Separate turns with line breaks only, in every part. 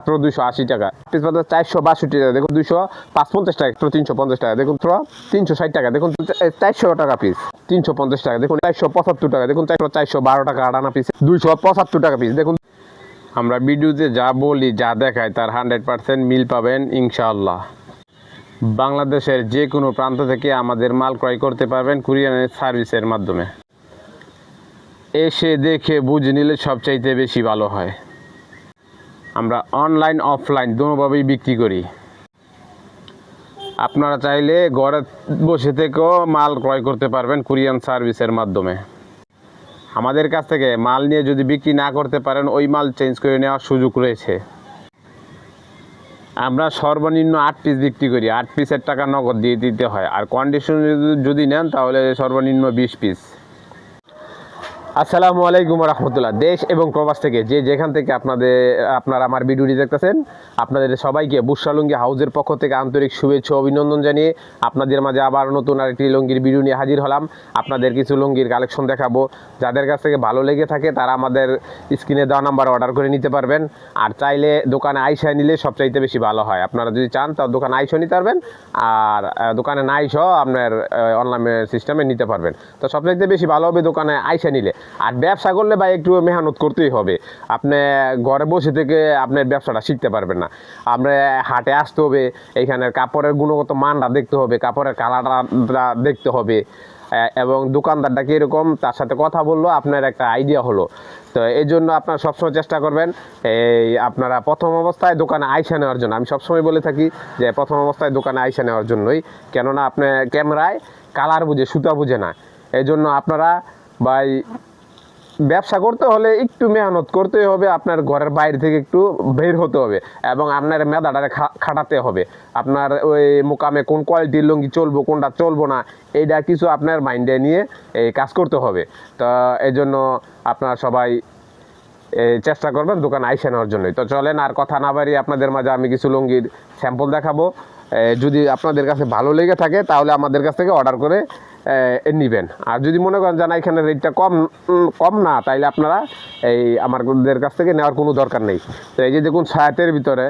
মাত্র দুইশো আশি টাকা। চারশো বাষট্টি টাকা, দেখুন দুইশো টাকা তিনশো পঞ্চাশ টাকা, দেখুন তিনশো ষাট টাকা, দেখুন চারশো টাকা পিস তিনশো পঞ্চাশ টাকা, দেখুন চারশো পঁচাত্তর টাকা, দেখুন চারশো বারো টাকা আটানা পিস দুইশো পঁচাত্তর টাকা পিস দেখুন। আমরা ভিডিওতে যা বলি, যা দেখাই তার হান্ড্রেড পার্সেন্ট মিল পাবেন ইনশাআল্লাহ। বাংলাদেশের যে কোনো প্রান্ত থেকে আমাদের মাল ক্রয় করতে পারবেন কুরিয়ানের সার্ভিসের মাধ্যমে। এসে দেখে বুঝে নিলে সবচাইতে বেশি ভালো হয়। আমরা অনলাইন অফলাইন দুভাবেই বিক্রি করি। আপনারা চাইলে ঘরে বসে থেকেও মাল ক্রয় করতে পারবেন কুরিয়ান সার্ভিসের মাধ্যমে। আমাদের কাছ থেকে মাল নিয়ে যদি বিক্রি না করতে পারেন, ওই মাল চেঞ্জ করে নেওয়ার সুযোগ রয়েছে। আমরা সর্বনিম্ন আট পিস বিক্রি করি। আট পিসের টাকা নগদ দিয়ে দিতে হয়। আর কন্ডিশন যদি নেন, তাহলে সর্বনিম্ন বিশ পিস আসসালামু আলাইকুম রহমতুল্লাহ। দেশ এবং প্রবাস থেকে যে যেখান থেকে আপনাদের, আপনারা আমার ভিডিওটি দেখতেছেন, আপনাদের সবাইকে বুসালুঙ্গি হাউজের পক্ষ থেকে আন্তরিক শুভেচ্ছা অভিনন্দন জানিয়ে আপনাদের মাঝে আবার নতুন আরেকটি লুঙ্গির ভিডিও নিয়ে হাজির হলাম। আপনাদের কিছু লুঙ্গির কালেকশন দেখাবো। যাদের কাছ থেকে ভালো লেগে থাকে তারা আমাদের স্ক্রিনে দেওয়া নাম্বার অর্ডার করে নিতে পারবেন। আর চাইলে দোকানে আইসা নিলে সবচাইতে বেশি ভালো হয়। আপনারা যদি চান তাও দোকানে আইসা নিতে পারবেন। আর দোকানে না আইসা আপনার অনলাইন সিস্টেমে নিতে পারবেন। তো সবচাইতে বেশি ভালো হবে দোকানে আইসা নিলে। আর ব্যবসা করলে ভাই একটু মেহনত করতেই হবে। আপনি ঘরে বসে থেকে আপনার ব্যবসাটা শিখতে পারবেন না। আপনার হাটে আসতে হবে এইখানের কাপড়ের গুণগত মানটা দেখতে হবে, কাপড়ের কালারটা দেখতে হবে। এবং দোকানদারটা কীরকম, তার সাথে কথা বলল, আপনার একটা আইডিয়া হলো। তো এই জন্য আপনারা সবসময় চেষ্টা করবেন, এই আপনারা প্রথম অবস্থায় দোকানে আইসা নেওয়ার জন্য। আমি সবসময় বলে থাকি যে প্রথম অবস্থায় দোকানে আইসা নেওয়ার জন্যই। কেননা আপনি ক্যামেরায় কালার বুঝে, সুতা বুঝে না। এই জন্য আপনারা ভাই ব্যবসা করতে হলে একটু মেহনত করতে হবে, আপনার ঘরের বাইরে থেকে একটু বের হতে হবে এবং আপনার মেধাটা খাটাতে হবে। আপনার ওই মোকামে কোন কোয়ালিটির লুঙ্গি চলবো, কোনটা চলবো না, এইটা কিছু আপনার মাইন্ডে নিয়ে এই কাজ করতে হবে। তো এই জন্য আপনার সবাই চেষ্টা করবেন দোকান আইসে নেওয়ার জন্যই। তো চলেন আর কথা না বাড়িয়ে আপনাদের মাঝে আমি কিছু লুঙ্গির স্যাম্পল দেখাবো। যদি আপনাদের কাছে ভালো লেগে থাকে তাহলে আমাদের কাছ থেকে অর্ডার করে নেবেন। আর যদি মনে করেন যে না, এখানে রেটটা কম কম না, তাইলে আপনারা এই আমাদের কাছ থেকে নেওয়ার কোনো দরকার নেই। তো এই যে দেখুন, ছায়াতের ভিতরে,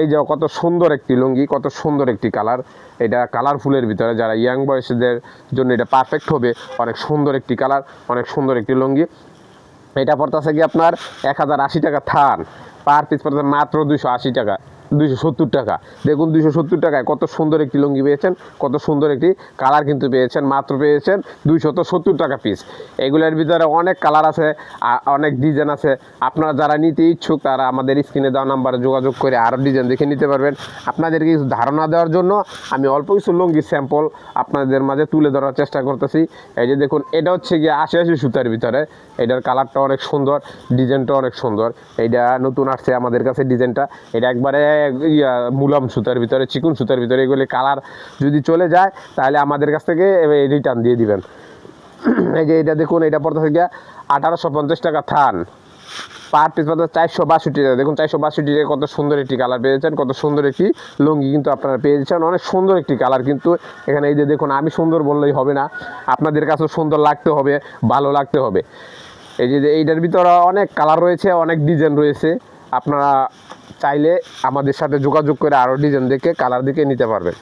এই যে কত সুন্দর একটি লুঙ্গি, কত সুন্দর একটি কালার, এটা কালারফুলের ভিতরে, যারা ইয়াং বয়সীদের জন্য এটা পারফেক্ট হবে, অনেক সুন্দর একটি কালার, অনেক সুন্দর একটি লুঙ্গি। এটা পড়তেছে কি আপনার এক হাজার আশি টাকা থান পার পিস পড়তেছে মাত্র দুইশো আশি টাকা। দুইশো সত্তর টাকা। দেখুন, দুইশো সত্তর টাকায় কত সুন্দর একটি লুঙ্গি পেয়েছেন, কত সুন্দর একটি কালার কিন্তু পেয়েছেন, মাত্র পেয়েছেন দুইশত সত্তর টাকা পিস এগুলোর ভিতরে অনেক কালার আছে অনেক ডিজাইন আছে। আপনারা যারা নিতে ইচ্ছুক, তারা আমাদের স্ক্রিনে দেওয়া নাম্বারে যোগাযোগ করে আরও ডিজাইন দেখে নিতে পারবেন। আপনাদেরকে কিছু ধারণা দেওয়ার জন্য আমি অল্প কিছু লুঙ্গির স্যাম্পল আপনাদের মাঝে তুলে ধরার চেষ্টা করতেছি। এই যে দেখুন, এটা হচ্ছে গিয়ে আশি আশি সুতার ভিতরে। এটার কালারটা অনেক সুন্দর ডিজাইনটা অনেক সুন্দর। এইটা নতুন আসছে আমাদের কাছে ডিজাইনটা এটা একবারে ইয়া, মুলাম সুতার ভিতরে, চিকুন সুতার ভিতরে, এগুলি কালার যদি চলে যায়, তাহলে আমাদের কাছ থেকে রিটার্ন দিয়ে দিবেন। এই যে এটা দেখুন, এটা পড়তে থেকে আঠারোশো পঞ্চাশ টাকা থান। পার পিস পাতা চারশো বাষট্টি টাকা। দেখুন, চারশো বাষট্টি টাকা কত সুন্দর একটি কালার পেয়েছেন, কত সুন্দর একটি লুঙ্গি কিন্তু আপনারা পেয়েছেন, অনেক সুন্দর একটি কালার কিন্তু এখানে এই যে দেখুন, আমি সুন্দর বললেই হবে না, আপনাদের কাছেও সুন্দর লাগতে হবে, ভালো লাগতে হবে। এই যে যে এইটার ভিতরে অনেক কালার রয়েছে, অনেক ডিজাইন রয়েছে, আপনারা চাইলে আমাদের সাথে যোগাযোগ করে আরও ডিজাইন দেখে কালার দিকে নিতে পারবেন।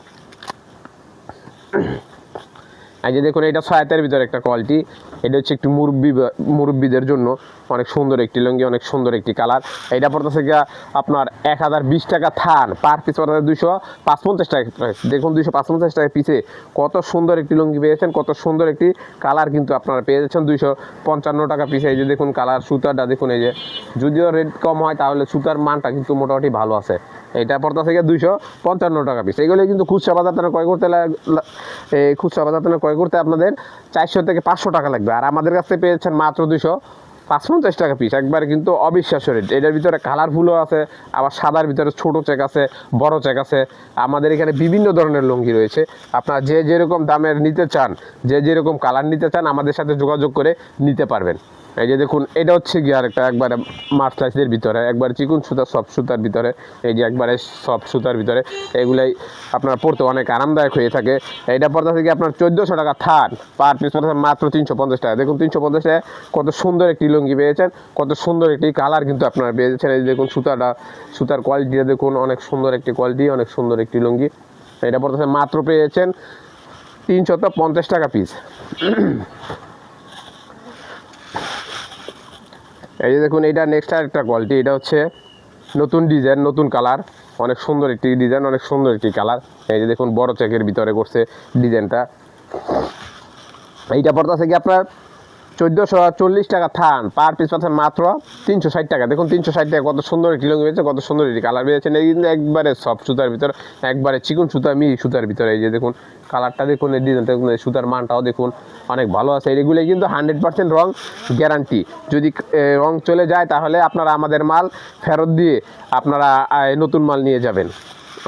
এই যে দেখুন, এটা সহায়তার ভিতরে একটা কোয়ালিটি। এটা হচ্ছে একটু মুরব্বি মুরব্বীদের জন্য অনেক সুন্দর একটি লুঙ্গি, অনেক সুন্দর একটি কালার। এটা পড়তেছে গিয়া আপনার এক হাজার বিশ টাকা থান, পার পিস পড়তেছে দুইশো পাঁচ পঞ্চাশ টাকা দেখুন, দুইশো পাঁচ পঞ্চাশ টাকা পিসে কত সুন্দর একটি লুঙ্গি পেয়েছেন, কত সুন্দর একটি কালার কিন্তু আপনারা পেয়ে যাচ্ছেন দুইশো পঞ্চান্ন টাকা পিসে এই যে দেখুন, কালার সুতারটা দেখুন, এই যে। যদিও রেট কম হয়, তাহলে সুতার মানটা কিন্তু মোটামুটি ভালো আছে। এটা পড়তেছে গিয়ে দুইশো পঞ্চান্ন টাকা পিস এগুলো কিন্তু খুচরা বাজার থেকে ক্রয় করতে এই খুচরা বাজার থেকে ক্রয় করতে আপনাদের চারশো থেকে পাঁচশো টাকা লাগবে। আর আমাদের কাছ পেয়েছেন মাত্র দুইশো পঞ্চাশ টাকা পিস একবার কিন্তু অবিশ্বাস্য রেট এটার ভিতরে কালারফুলও আছে, আবার সাদার ভিতরে ছোট চেক আছে, বড় চেক আছে। আমাদের এখানে বিভিন্ন ধরনের লুঙ্গি রয়েছে। আপনারা যে যেরকম দামের নিতে চান, যে যেরকম কালার নিতে চান, আমাদের সাথে যোগাযোগ করে নিতে পারবেন। এই যে দেখুন, এটা হচ্ছে কি আর একটা একবারে মাছ ভিতরে, একবার চিকুন সুতা সব সুতার ভিতরে, এই যে একবারে সব সুতার ভিতরে, এগুলাই আপনার পড়তে অনেক আরামদায়ক হয়ে থাকে। এইটা পড়তে থেকে আপনার চোদ্দোশো টাকা থান, পার পিস পড়তে মাত্র তিনশো পঞ্চাশ টাকা। দেখুন, তিনশো পঞ্চাশ টাকা কত সুন্দর একটি লুঙ্গি পেয়েছেন, কত সুন্দর একটি কালার কিন্তু আপনারা পেয়েছেন। এই দেখুন, সুতাটা, সুতার কোয়ালিটিটা দেখুন, অনেক সুন্দর একটি কোয়ালিটি অনেক সুন্দর একটি লুঙ্গি। এটা পড়তে মাত্র পেয়েছেন তিনশত পঞ্চাশ টাকা পিস এই যে দেখুন এটা নেক্সট আর একটা কোয়ালিটি এটা হচ্ছে নতুন ডিজাইন নতুন কালার অনেক সুন্দর একটি ডিজাইন অনেক সুন্দর একটি কালার এই যে দেখুন, বড় চেকের ভিতরে করছে ডিজাইনটা এইটা পড়তে আছে কি আপনার? চোদ্দোশো চল্লিশ টাকা থান। পার পিস পাচ্ছেন মাত্র তিনশো ষাট টাকা। দেখুন, তিনশো ষাট টাকা কত সুন্দর একটি লুঙ্গি পেয়েছে কত সুন্দর একটি কালার পেয়েছেন এই কিন্তু একবারে সব সুতার ভিতরে, একবারে চিকন সুতা মি সুতার ভিতরে। এই যে দেখুন কালারটা দেখুন, এই ডিজাইনটা দেখুন সুতার মানটাও দেখুন, অনেক ভালো আছে। এগুলো কিন্তু হান্ড্রেড পার্সেন্ট রং গ্যারান্টি যদি রং চলে যায়, তাহলে আপনারা আমাদের মাল ফেরত দিয়ে আপনারা নতুন মাল নিয়ে যাবেন।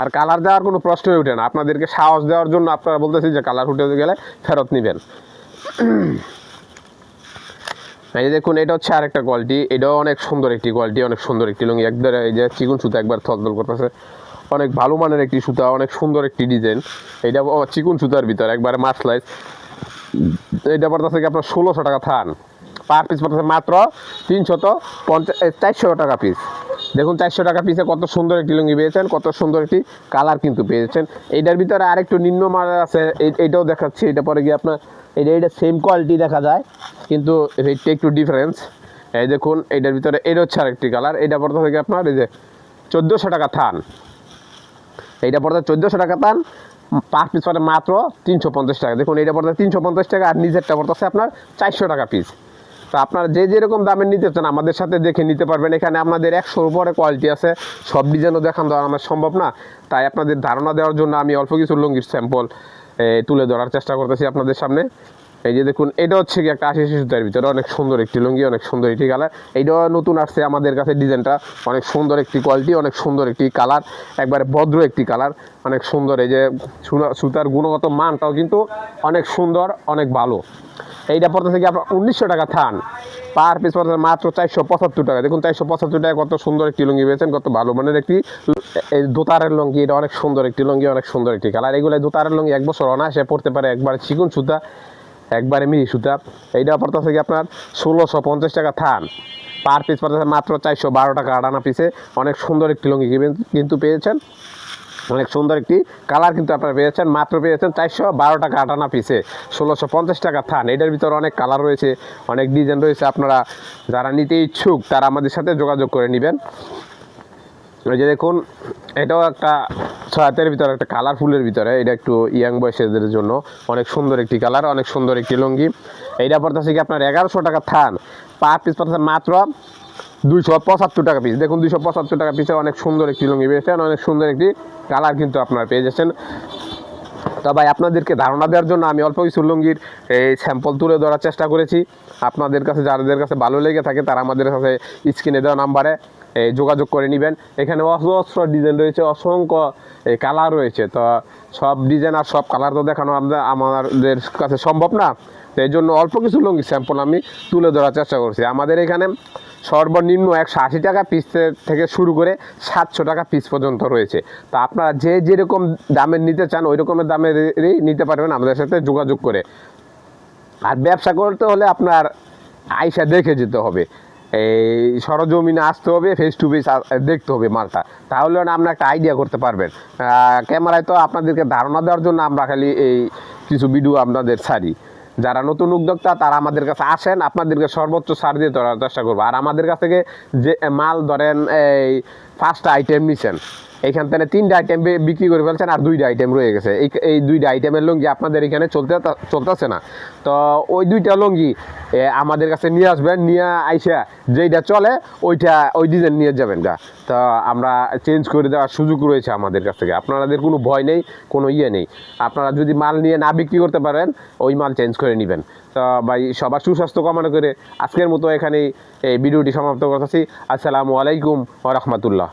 আর কালার দেওয়ার কোনো প্রশ্নই ওঠে না। আপনাদেরকে সাহস দেওয়ার জন্য আপনারা বলতেছি যে কালার উঠে গেলে ফেরত নেবেন। এই যে দেখুন, এটা হচ্ছে আরেকটা কোয়ালিটি এটাও অনেক সুন্দর একটি কোয়ালিটি অনেক সুন্দর একটি লুঙ্গি। একবার এই যে চিকুন সুতা একবার থলদল করতেছে। অনেক ভালো মানের একটি সুতা, অনেক সুন্দর একটি ডিজাইন এটা চিকুন সুতার ভিতর, একবারে মাসলাইজ এটা পড়তেছে কি আপনার ষোলোশো টাকা থান। পার পিস পড়তেছে মাত্র তিনশত পঞ্চাশ চারশো টাকা পিস দেখুন, চারশো টাকা পিসে কত সুন্দর একটি লুঙ্গি পেয়েছেন, কত সুন্দর একটি কালার কিন্তু পেয়েছেন। এইটার ভিতরে আরেকটু নিম্নমানের আছে, এই- এইটাও দেখাচ্ছি, এটা পরে গিয়ে আপনার এটা এটা সেম কোয়ালিটি দেখা যায়, কিন্তু রেটটা একটু ডিফারেন্স এই দেখুন, এইটার ভিতরে এটা হচ্ছে আরেকটি কালার এটা পড়তে থেকে আপনার এই যে চোদ্দোশো টাকা থান। এইটা পড়তে চোদ্দোশো টাকা থান পার পিস পড়ে মাত্র তিনশো পঞ্চাশ টাকা। দেখুন, এইটা পড়তে তিনশো পঞ্চাশ টাকা, আর নিজেরটা পড়তেছে আপনার চারশো টাকা পিস তো আপনারা যে যেরকম দামে নিতে চান, আমাদের সাথে দেখে নিতে পারবেন। এখানে আপনাদের একশোর উপরে কোয়ালিটি আছে। সব ডিজাইনও দেখান দেওয়া আমার সম্ভব না। তাই আপনাদের ধারণা দেওয়ার জন্য আমি অল্প কিছু লুঙ্গির স্যাম্পল তুলে ধরার চেষ্টা করতেছি আপনাদের সামনে। এই যে দেখুন, এটা হচ্ছে কি একটা আশি সুতার ভিতরে। অনেক সুন্দর একটি লুঙ্গি, অনেক সুন্দর একটি কালার। এইটাও নতুন আসছে আমাদের কাছে ডিজাইনটা। অনেক সুন্দর একটি কোয়ালিটি অনেক সুন্দর একটি কালার। একবারে ভদ্র একটি কালার। অনেক সুন্দর এই যে সুতার গুণগত মানটাও কিন্তু অনেক সুন্দর, অনেক ভালো। এইটা পড়তেছে কি আপনার উনিশশো টাকা থান। পার পিস পড়তেছে মাত্র চারশো পঁচাত্তর টাকা। দেখুন, চারশো পঁচাত্তর টাকা কত সুন্দর একটি লুঙ্গি পেয়েছেন, কত ভালো মানের একটি এই দোতারের লুঙ্গি। এটা অনেক সুন্দর একটি লুঙ্গি, অনেক সুন্দর একটি কালার। এগুলো দোতারের লুঙ্গি এক বছর অনায়াসে পড়তে পারে একবার চিকুন সুতা। একবারে মিহি সুতা। এইটা পড়তেছে কি আপনার ষোলোশো পঞ্চাশ টাকা থান। পার পিস পড়তেছে মাত্র চারশো বারো টাকা আটানা পিসে অনেক সুন্দর একটি লুঙ্গি কিন্তু পেয়েছেন। অনেক সুন্দর একটি কালার কিন্তু আপনারা পেয়েছেন, মাত্র পেয়েছেন চারশো বারো টাকা আটানা পিসে ষোলোশো পঞ্চাশ টাকা থান, এটার ভিতরে অনেক কালার রয়েছে, অনেক ডিজাইন রয়েছে। আপনারা যারা নিতে ইচ্ছুক, তারা আমাদের সাথে যোগাযোগ করে নেবেন। এই যে দেখুন, এটাও একটা ছয়াতের ভিতরে, একটা কালারফুলের ভিতরে। এটা একটু ইয়াং বয়সেদের জন্য অনেক সুন্দর একটি কালার অনেক সুন্দর একটি লুঙ্গি। এইটা পড়তেছে কি আপনার এগারোশো টাকা থান। পার পিস পড়তেছে মাত্র দুইশো পঁচাত্তর টাকা পিস দেখুন, দুইশো পঁচাত্তর টাকা পিসে অনেক সুন্দর একটি লুঙ্গি পেয়েছেন, অনেক সুন্দর একটি কালার কিন্তু আপনারা পেয়ে যাচ্ছেন। তো ভাই, আপনাদেরকে ধারণা দেওয়ার জন্য আমি অল্প কিছু লুঙ্গির এই স্যাম্পল তুলে ধরার চেষ্টা করেছি। আপনাদের কাছে, যাদের কাছে ভালো লেগে থাকে, তারা আমাদের কাছে স্ক্রিনে দেওয়া নাম্বারে যোগাযোগ করে নেবেন। এখানে অস্ত্র ডিজাইন রয়েছে, অসংখ্য কালার রয়েছে। তো সব ডিজাইন আর সব কালার তো দেখানো আমরা, আমাদের কাছে সম্ভব না। তো এই জন্য অল্প কিছু লুঙ্গি স্যাম্পল আমি তুলে ধরার চেষ্টা করছি। আমাদের এখানে সর্বনিম্ন একশো আশি টাকা পিস থেকে শুরু করে সাতশো টাকা পিস পর্যন্ত রয়েছে। তা আপনারা যে যেরকম দামের নিতে চান ওই রকমের দামেরই নিতে পারবেন আমাদের সাথে যোগাযোগ করে। আর ব্যবসা করতে হলে আপনার আইসা দেখে যেতে হবে। এই সরজমিনে আসতে হবে ফেস টু ফেস দেখতে হবে মালটা। তাহলে আপনি একটা আইডিয়া করতে পারবেন। ক্যামেরায় তো আপনাদেরকে ধারণা দেওয়ার জন্য আমরা খালি এই কিছু ভিডিও আপনাদের ছাড়ি। যারা নতুন উদ্যোক্তা, তারা আমাদের কাছে আসেন, আপনাদেরকে সর্বোচ্চ ছাড় দিয়ে ধরার চেষ্টা করব। আর আমাদের কাছ থেকে যে মাল ধরেন, এই ফার্স্ট আইটেম নিছেন। এইখান থেকে তিনটা আইটেম বিক্রি করে ফেলছেন আর দুইটা আইটেম রয়ে গেছে। এই এই দুইটা আইটেমের লুঙ্গি আপনাদের এখানে চলতে চলতেছে না। তো ওই দুইটা লুঙ্গি আমাদের কাছে নিয়ে আসবেন, নিয়ে আইসা যেইটা চলে, ওইটা ওই ডিজাইন নিয়ে যাবেন গা। তো আমরা চেঞ্জ করে দেওয়ার সুযোগ রয়েছে আমাদের কাছ থেকে। আপনাদের কোনো ভয় নেই, কোনো ইয়ে নেই। আপনারা যদি মাল নিয়ে না বিক্রি করতে পারেন, ওই মাল চেঞ্জ করে নেবেন। তো ভাই, সবার সুস্বাস্থ্য কামনা করে আজকের মতো এখানেই এই ভিডিওটি সমাপ্ত করতেছি। আসসালামু আলাইকুম রাহমাতুল্লাহ।